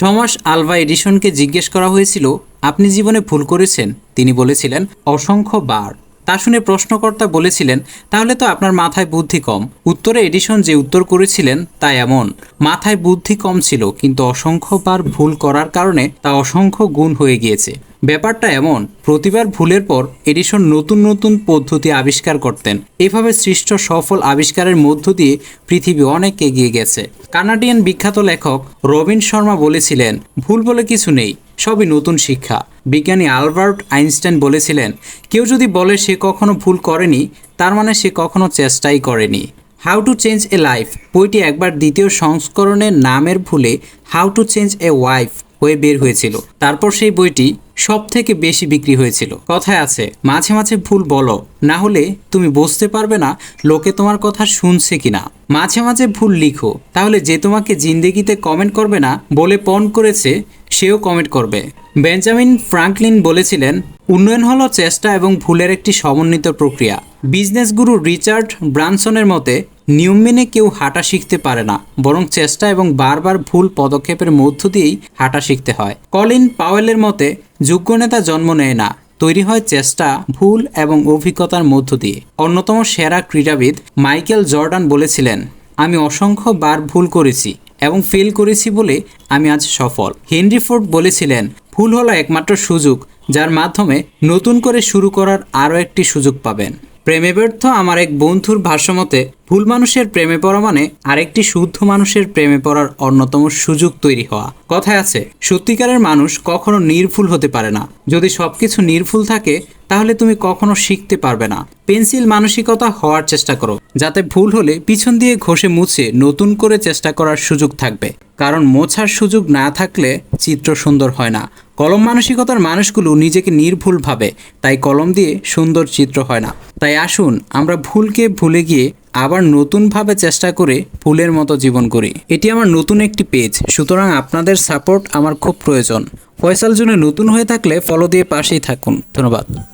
Thomas Alva এডিশনকে জিজ্ঞেস করা হয়েছিল আপনি জীবনে ভুল করেছেন? তিনি বলেছিলেন অসংখ্য বার। তা শুনে প্রশ্নকর্তা বলেছিলেন, তাহলে তো আপনার মাথায় বুদ্ধি কম। উত্তরে এডিসন যে উত্তর করেছিলেন তা এমন, মাথায় বুদ্ধি কম ছিল, কিন্তু অসংখ্যবার ভুল করার কারণে তা অসংখ্য গুণ হয়ে গিয়েছে। ব্যাপারটা এমন, প্রতিবার ভুলের পর এডিসন নতুন নতুন পদ্ধতি আবিষ্কার করতেন। এভাবে সৃষ্ট সফল আবিষ্কারের মধ্য দিয়ে পৃথিবী অনেক এগিয়ে গেছে। কানাডিয়ান বিখ্যাত লেখক রবিন শর্মা বলেছিলেন, ভুল বলে কিছু নেই। সবই নতুন শিক্ষা। বিজ্ঞানী আলবার্ট আইনস্টাইন বলেছিলেন, কেউ যদি বলে সে কখনো ভুল করেনি, তার মানে সে কখনো চেষ্টাই করেনি। How to change a life বইটি একবার দ্বিতীয় সংস্করণের নামের ভুলে how to change a wife হয়ে বের হয়েছিল। তারপর সেই বইটি সব থেকে বেশি বিক্রি হয়েছিল। কথায় আছে, মাঝে মাঝে ভুল বলো, না হলে তুমি বুঝতে পারবে না লোকে তোমার কথা শুনছে কিনা। মাঝে মাঝে ভুল লিখো, তাহলে যে তোমাকে জিন্দেগিতে কমেন্ট করবে না বলে পণ করেছে সেও কমেন্ট করবে। বেঞ্জামিন ফ্রাঙ্কলিন বলেছিলেন, উন্নয়ন হলো চেষ্টা এবং ভুলের একটি সমন্বিত প্রক্রিয়া। বিজনেস গুরু রিচার্ড ব্রানসনের মতে, নিয়ম মেনে কেউ হাঁটা শিখতে পারে না, বরং চেষ্টা এবং বারবার ভুল পদক্ষেপের মধ্য দিয়েই হাঁটা শিখতে হয়। কলিন পাওয়েলের মতে, যোগ্য নেতা জন্ম নেয় না, তৈরি হয় চেষ্টা, ভুল এবং অভিজ্ঞতার মধ্য দিয়ে। অন্যতম সেরা ক্রীড়াবিদ মাইকেল জর্ডান বলেছিলেন, আমি অসংখ্য বার ভুল করেছি এবং ফেল করেছি বলে আমি আজ সফল। হেনরি ফোর্ড বলেছিলেন, ভুল হলো একমাত্র সুযোগ, যার মাধ্যমে নতুন করে শুরু করার আরও একটি সুযোগ পাবেন। প্রেমে ব্যর্থ আমার এক বন্ধুর ভাষ্যমতে ভুল মানুষের প্রেমে পড়া মানে আরেকটি শুদ্ধ মানুষের প্রেমে পড়ার অন্যতম সুযোগ তৈরি হওয়া। কথায় আছে, সত্যিকারের মানুষ কখনো নির্ভুল হতে পারে না। যদি সবকিছু নির্ভুল থাকে, তাহলে তুমি কখনো শিখতে পারবে না। পেন্সিল মানসিকতা হওয়ার চেষ্টা করো, যাতে ভুল হলে পিছন দিয়ে ঘষে মুছে নতুন করে চেষ্টা করার সুযোগ থাকবে। কারণ মোছার সুযোগ না থাকলে চিত্র সুন্দর হয় না। কলম মানসিকতার মানুষগুলো নিজেকে নির্ভুল ভাবে, তাই কলম দিয়ে সুন্দর চিত্র হয় না। তাই আসুন, আমরা ভুলকে ভুলে গিয়ে আবার নতুনভাবে চেষ্টা করে ফুলের মতো জীবন করি। এটি আমার নতুন একটি পেজ। সুতরাং আপনাদের সাপোর্ট আমার খুব প্রয়োজন। ফয়সাল জুনে নতুন হয়ে থাকলে ফলো দিয়ে পাশেই থাকুন। ধন্যবাদ।